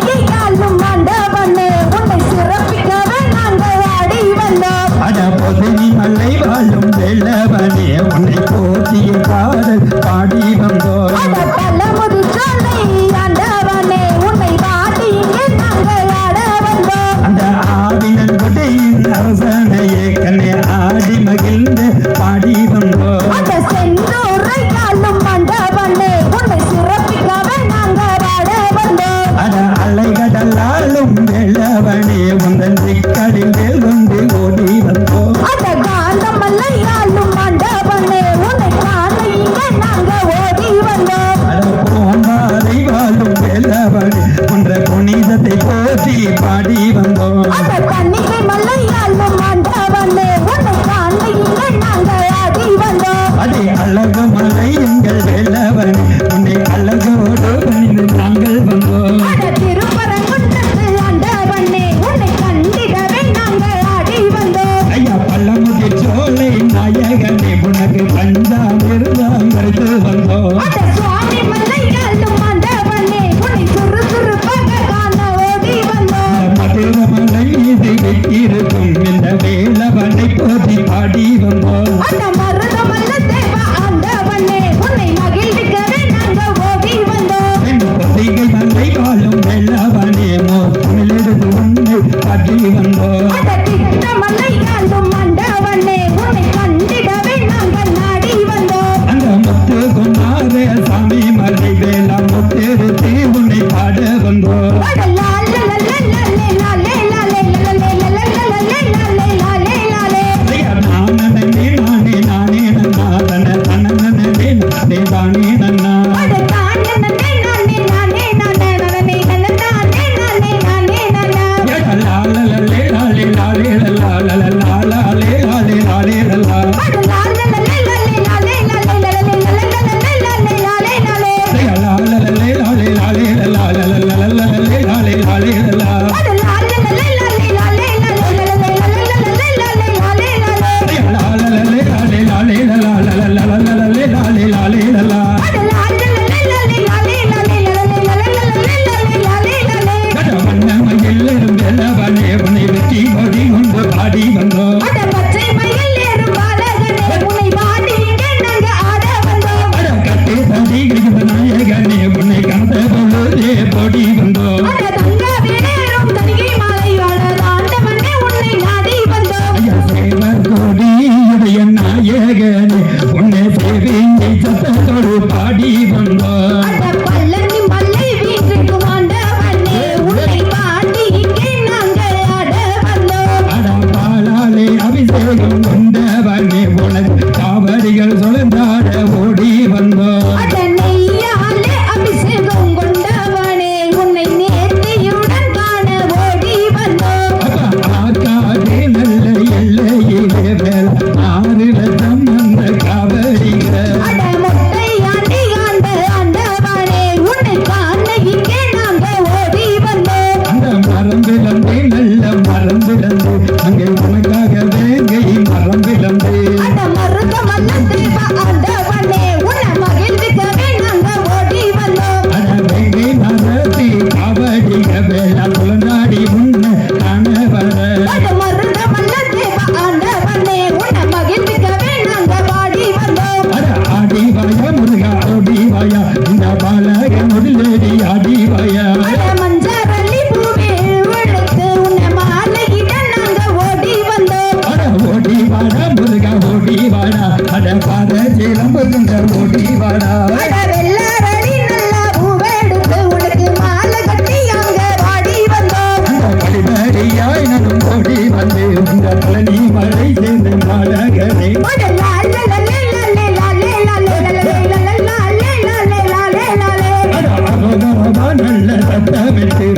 go, go. mình đi. பக்தனோடு பாடி வந்தார் அபிஷேகம் கொண்டவனே உனது காவடிகள் சொலந்த தமிழ் திரு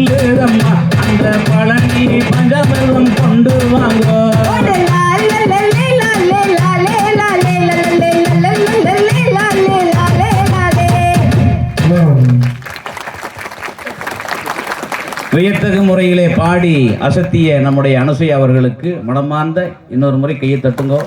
லா லே லா லே லா வியத்தகு முறையிலே பாடி அசத்திய நம்முடைய அனுசை அவர்களுக்கு மனமார்ந்த இன்னொரு முறை கையை தட்டுங்கோ.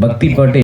பக்தி பாட்டு